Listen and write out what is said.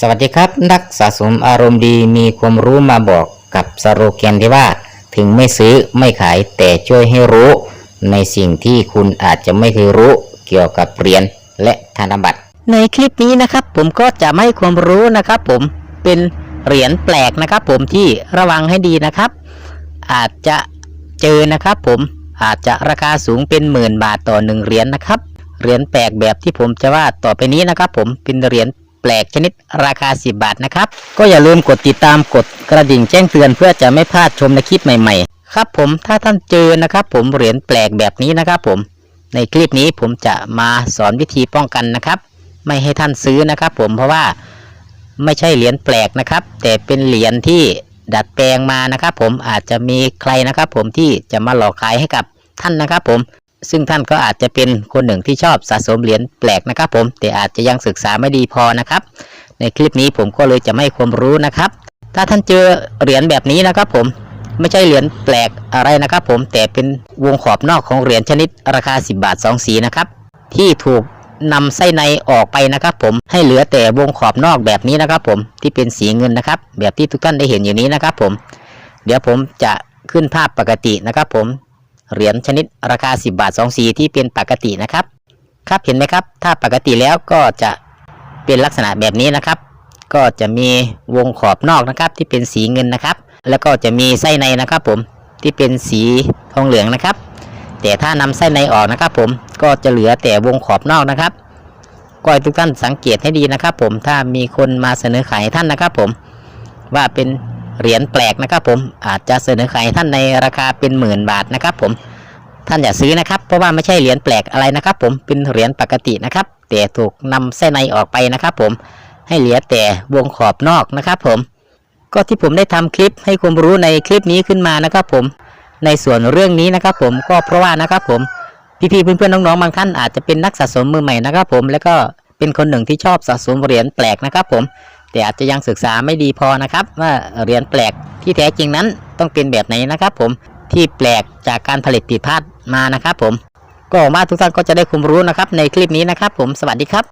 สวัสดีครับ นักสะสมอารมณ์ดีมีความรู้มาบอกกับสโลแกนที่ว่า ถึงไม่ซื้อไม่ขายแต่ช่วยให้รู้ ในสิ่งที่คุณอาจจะไม่เคยรู้เกี่ยวกับเหรียญและธนบัตร ในคลิปนี้นะครับ ผมก็จะไมาให้ความรู้นะครับ ผมเป็นเหรียญแปลกนะครับ ผมที่ระวังให้ดีนะครับ อาจจะเจอนะครับ ผมอาจจะราคาสูงเป็นหมื่นบาทต่อหนึ่งเหรียญนะครับเหรียญแปลกแบบที่ผมจะว่าต่อไปนี้นะครับ ผมเป็นเหรียญ แปลกชนิดราคา 10 บาทนะครับ ก็อย่าลืมกดติดตามกดกระดิ่งแจ้งเตือนเพื่อจะไม่พลาดชมในคลิปใหม่ ๆ ครับผมถ้าท่านเจอนะครับ ผมเหรียญแปลกแบบนี้นะครับ ผมในคลิปนี้ผมจะมาสอนวิธีป้องกันนะครับ ไม่ให้ท่านซื้อนะครับ ผมเพราะว่าไม่ใช่เหรียญแปลกนะครับ แต่เป็นเหรียญที่ดัดแปลงมานะครับ ผมอาจจะมีใครนะครับ ผมที่จะมาหลอกขายให้กับท่านนะครับ ผม ซึ่งท่านก็อาจจะเป็นคนหนึ่งที่ชอบสะสมเหรียญแปลกนะครับผม แต่อาจจะยังศึกษาไม่ดีพอนะครับ ในคลิปนี้ผมก็เลยจะไม่ให้ความรู้นะครับ ถ้าท่านเจอเหรียญแบบนี้นะครับผม ไม่ใช่เหรียญแปลกอะไรนะครับผม แต่เป็นวงขอบนอกของเหรียญชนิดราคา 10 บาท 2 สีนะครับ ที่ถูกนำไส้ในออกไปนะครับผม ให้เหลือแต่วงขอบนอกแบบนี้นะครับผม ที่เป็นสีเงินนะครับ แบบที่ทุกท่านได้เห็นอยู่นี้นะครับผม เดี๋ยวผมจะขึ้นภาพปกตินะครับผม เหรียญชนิดราคา 10 บาท2สีที่เป็นปกตินะครับ ครับเห็นไหมครับ ถ้าปกติแล้วก็จะเป็นลักษณะแบบนี้นะครับ ก็จะมีวงขอบนอกนะครับที่เป็นสีเงินนะครับ แล้วก็จะมีไส้ในนะครับ ผมที่เป็นสีทองเหลืองนะครับ แต่ถ้านำไส้ในออกนะครับ ผมก็จะเหลือแต่วงขอบนอกนะครับก็ให้ทุกท่านสังเกตให้ดีนะครับ ผมถ้ามีคนมาเสนอขายท่านนะครับ ผมว่าเป็น เหรียญแปลกนะครับผมอาจจะเสนอขายท่านในราคาเป็นหมื่นบาทนะครับผมท่านอย่าซื้อนะครับ เพราะว่าไม่ใช่เหรียญแปลกอะไรนะครับผมเป็นเหรียญปกตินะครับแต่ถูกนำไส้ในออกไปนะครับผมให้เหลือแต่วงขอบนอกนะครับผม ก็ที่ผมได้ทำคลิปให้ความรู้ในคลิปนี้ขึ้นมานะครับผมในส่วนเรื่องนี้นะครับผมก็เพราะว่านะครับผมพี่ๆเพื่อนๆน้องๆบางท่านอาจจะเป็นนักสะสมมือใหม่นะครับผมแล้วก็เป็นคนหนึ่งที่ชอบสะสมเหรียญแปลกนะครับผม แต่อาจจะยังศึกษาไม่ดีพอนะครับ ว่าเหรียญแปลกที่แท้จริงนั้นต้องเป็นแบบไหนนะครับ ผมที่แปลกจากการผลิตผิดพลาดมานะครับ ผม ก็หวังว่าทุกท่านก็จะได้ความรู้นะครับ ในคลิปนี้นะครับ ผมสวัสดีครับ